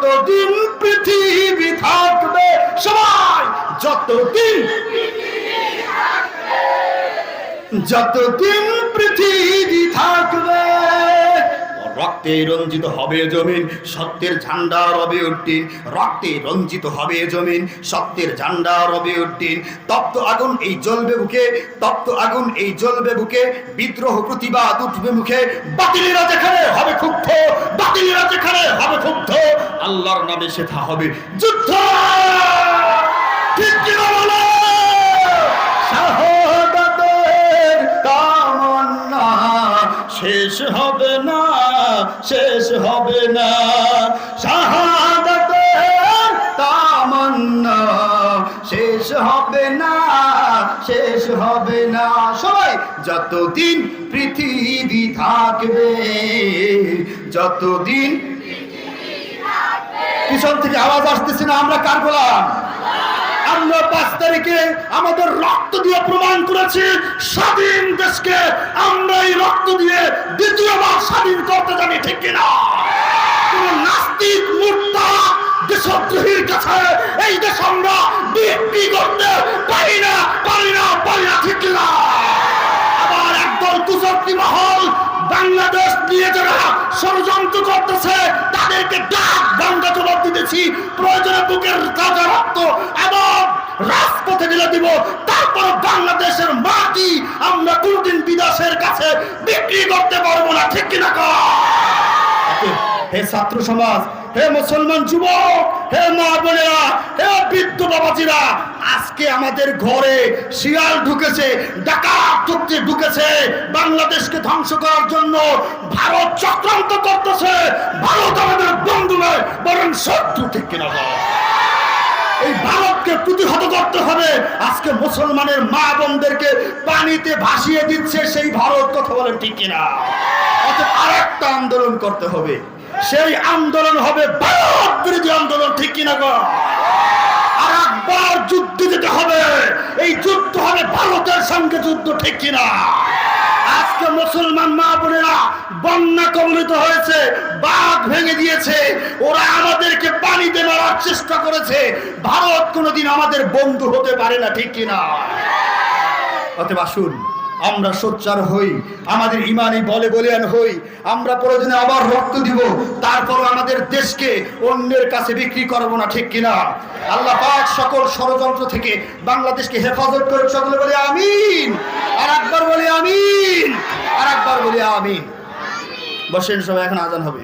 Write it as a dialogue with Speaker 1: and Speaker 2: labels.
Speaker 1: যতদিন পৃথিবী থাকবে সবাই যতদিন যতদিন পৃথিবী থাকবে রক্তে রঞ্জিত হবে জমিন, সত্যের ঝান্ডা রবে উদ্দিন রক্তে রঞ্জিত হবে জমিন, সত্যের ঝান্ডা রবে উদ্দিন তপ্ত আগুন এই জ্বলবে বুকে, তপ্ত আগুন এই জ্বলবে বুকে। বিদ্রোহ প্রতিবাদ উঠবে মুখে। বাতিলেরা যেখানে হবে ক্ষুব্ধ, বাতিলেরা যেখানে হবে ক্ষুব্ধ, আল্লাহর নামে সেথা হবে যুদ্ধ। ঠিক শেষ হবে না। শেষ হবে না। শাহাদাতের তামান্না শেষ হবে না, শেষ হবে না। সবাই, যতদিন পৃথিবী থাকবে, যতদিন পিছন থেকে আওয়াজ আসতেছে না, আমরা কার গোলাম? আমরা পাঁচ তারিখে আমাদের রক্ত দিয়ে প্রমাণ করেছি, স্বাধীন দেশকে আমরা এই রক্ত দিয়ে দ্বিতীয়বার স্বাধীন করতে জানি, ঠিক কিনা? না না বাংলাদেশ যারা ষড়যন্ত্র করতেছে, তাদেরকে ডাক গঙ্গা জবাব দিতেছি। প্রয়োজনে বুকের তাজা রক্ত এবং রাজপথে ঢেলে দিব তারপর বাংলাদেশের মাটি আমরা কোনদিন বিদেশের কাছে বিক্রি করতে পারব না, ঠিক কিনা কর? হে ছাত্র সমাজ, হে মুসলমান যুবক, হে মা বোনেরা, হে বৃদ্ধ বাবাজিরা, আজকে আমাদের ঘরে শিয়াল ঢুকেছে, ডাকাত ঢুকতে ঢুকেছে, বাংলাদেশকে ধ্বংস করার জন্য ভারত চক্রান্ত করতেছে, ভারত আমাদের বন্ধু নয়, বরং শত্রু, ঠিক কিনা? এই ভারতকে প্রতিহত করতে হবে। আজকে মুসলমানের মা বোনদেরকে পানিতে ভাসিয়ে দিচ্ছে সেই ভারত, কথা বলেন ঠিক কিনা? অতএব আরেকটা আন্দোলন করতে হবে। সেই আন্দোলন হবে ভারত বিরোধী আন্দোলন, ঠিক কিনা গো? আর একবার যুদ্ধ দিতে হবে। এই যুদ্ধ হবে ভারতের সঙ্গে যুদ্ধ, ঠিক কিনা? আজকে মুসলমান মা বোনেরা বন্যা কবলিত হয়েছে বাঁধ ভেঙে দিয়েছে। চেষ্টা করেছে, ভারত কোনোদিন আমাদের বন্ধু হতে পারে না, ঠিক কিনা? অতএব আসুন, আমরা সোচ্চার হই, আমাদের ইমানি বলে বলিয়ান হই, আমরা প্রয়োজনে আবার রক্ত দিব তারপর আমাদের দেশকে অন্যের কাছে বিক্রি করব না, ঠিক কিনা? আল্লাহ পাক সকল ষড়যন্ত্র থেকে বাংলাদেশকে হেফাজত করে সকলে বলে আমিন, আর একবার বলে আমিন, আর একবার বলে আমিন। বসেন সবাই, এখন আজান হবে।